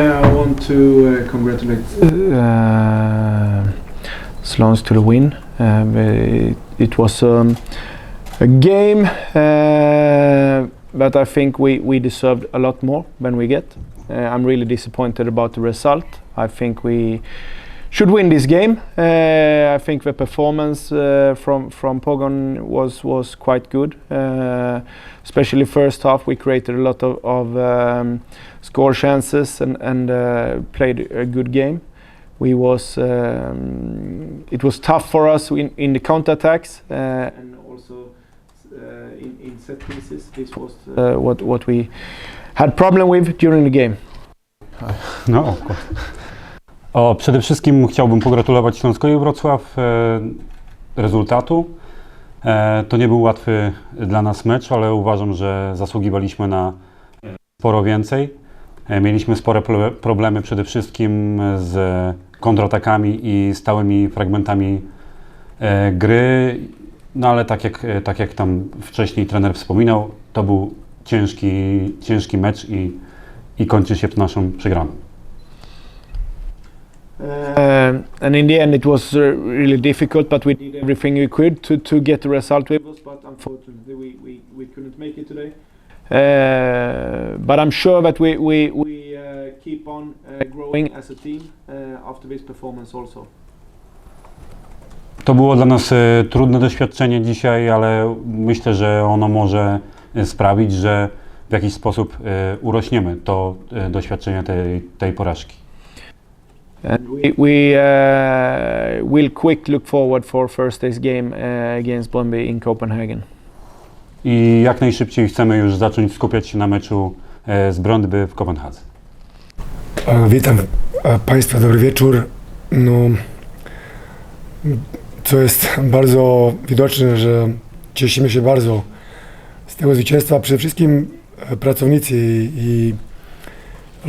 I want to uh, congratulate uh, Slans to the win. Um, it, it was um, a game uh, that I think we, we deserved a lot more than we get. Uh, I'm really disappointed about the result. I think we should win this game. Uh, I think the performance uh, from from Pogon was was quite good. Uh, especially first half, we created a lot of, of um, score chances and and played a good game. We was um, it was tough for us in, in the counterattacks uh, and also uh, in, in set pieces. This was uh, what what we had problem with during the game. No. O, przede wszystkim chciałbym pogratulować Śląskowi Wrocław e, rezultatu. E, to nie był łatwy dla nas mecz, ale uważam, że zasługiwaliśmy na sporo więcej. E, mieliśmy spore pro- problemy przede wszystkim z kontratakami i stałymi fragmentami gry. No ale tak jak, tak jak tam wcześniej trener wspominał, to był ciężki, ciężki mecz i, i kończy się naszą przegraną. Um, and in the end, it was uh, really difficult, but we did everything we could to, to get the result with us. But unfortunately, we, we, we couldn't make it today. Uh, but I'm sure that we, we, we uh, keep on uh, growing as a team uh, after this performance also. To było dla nas e, trudne doświadczenie dzisiaj, ale myślę, że ono może e, sprawić, że w jakiś sposób e, urośniemy to e, doświadczenie tej, tej porażki. We, uh, will quick look forward for Thursday's game uh, against Brøndby in Copenhagen. I jak najszybciej chcemy już zacząć skupiać się na meczu e, z Brøndby w Kopenhadze. E, Witam e, Państwa, dobry wieczór. No, co jest bardzo widoczne, że cieszymy się bardzo z tego zwycięstwa. Przede wszystkim pracownicy i, i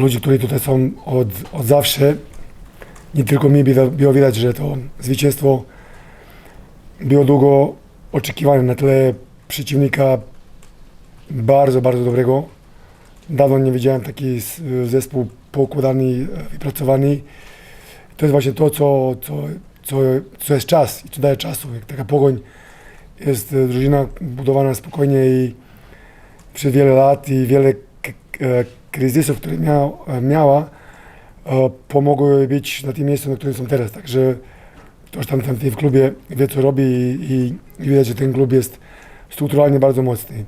ludzie, którzy tutaj są od, od zawsze. Nie tylko mi było- widać, że to zwycięstwo było długo oczekiwane na tle przeciwnika bardzo, bardzo dobrego. Dawno nie widziałem taki zespół poukładany, wypracowany. To jest właśnie to, co, co, co, co jest czas i co daje czasu. Jak taka pogoń jest e, drużyna budowana spokojnie i przez wiele lat i wiele e, kryzysów, które miał, miała, pomogły być na tym miejscu, na którym są teraz. Także ktoś tam, tam w klubie wie, co robi i, i, i widać, że ten klub jest strukturalnie bardzo mocny.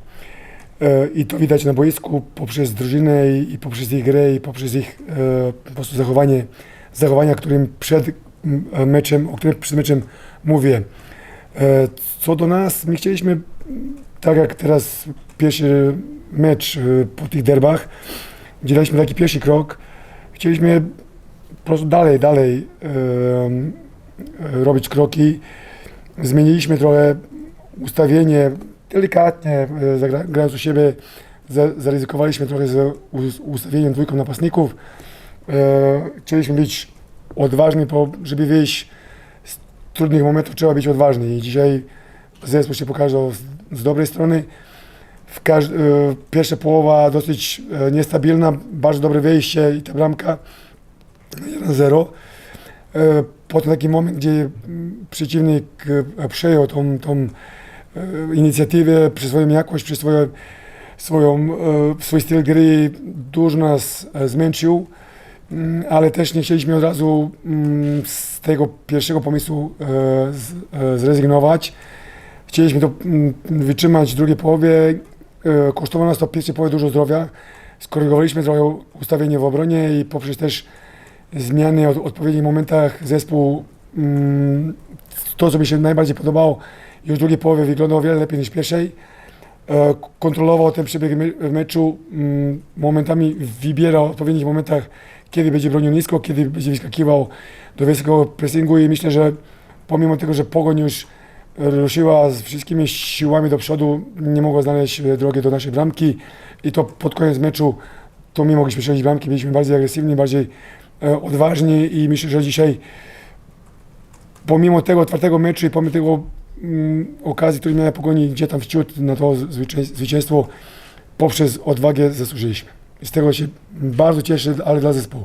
E, I to widać na boisku poprzez drużynę i, poprzez ich grę i poprzez ich e, po prostu zachowanie, zachowania, którym przed e, meczem, o którym przed meczem mówię. E, co do nas, my chcieliśmy, tak jak teraz pierwszy mecz e, po tych derbach, gdzie daliśmy taki pierwszy krok, chcieliśmy po prostu dalej, dalej e, robić kroki. Zmieniliśmy trochę ustawienie, delikatnie zagra- grając u siebie, za- zaryzykowaliśmy trochę z us- ustawieniem dwójką napastników. E, Chcieliśmy być odważni, bo żeby wyjść z trudnych momentów trzeba być odważny i dzisiaj zespół się pokazał z, z dobrej strony. Każ- e, pierwsza połowa dosyć e, niestabilna, bardzo dobre wyjście i ta bramka 1-0. E, Potem taki moment, gdzie mm, przeciwnik przejął tą, tą inicjatywę, przez swoją jakość, swoje, swoją, e, swój styl gry dużo nas zmęczył, Mm, ale też nie chcieliśmy od razu mm, z tego pierwszego pomysłu zrezygnować. Chcieliśmy to wytrzymać w drugiej połowie. E, Kosztowało nas to połowie dużo zdrowia. Skorygowaliśmy trochę ustawienie w obronie i poprzez też zmiany w odpowiednich momentach zespół mm, to, co mi się najbardziej podobało, już w drugiej połowie wyglądał o wiele lepiej niż pierwszej. E, Kontrolował ten przebieg w meczu, mm, momentami wybierał w odpowiednich momentach, kiedy będzie bronił nisko, kiedy będzie wyskakiwał do wysokiego pressingu i myślę, że pomimo tego, że Pogoń już ruszyła z wszystkimi siłami do przodu, nie mogła znaleźć e, drogi do naszej bramki i to pod koniec meczu to my mogliśmy strzelić bramki, byliśmy bardziej agresywni, bardziej e, odważni i myślę, że dzisiaj pomimo tego otwartego meczu i pomimo tego mm, okazji, które miała Pogoni gdzie tam wciut na to zwycię- zwycięstwo poprzez odwagę zasłużyliśmy. Z tego się bardzo cieszę, ale dla zespołu.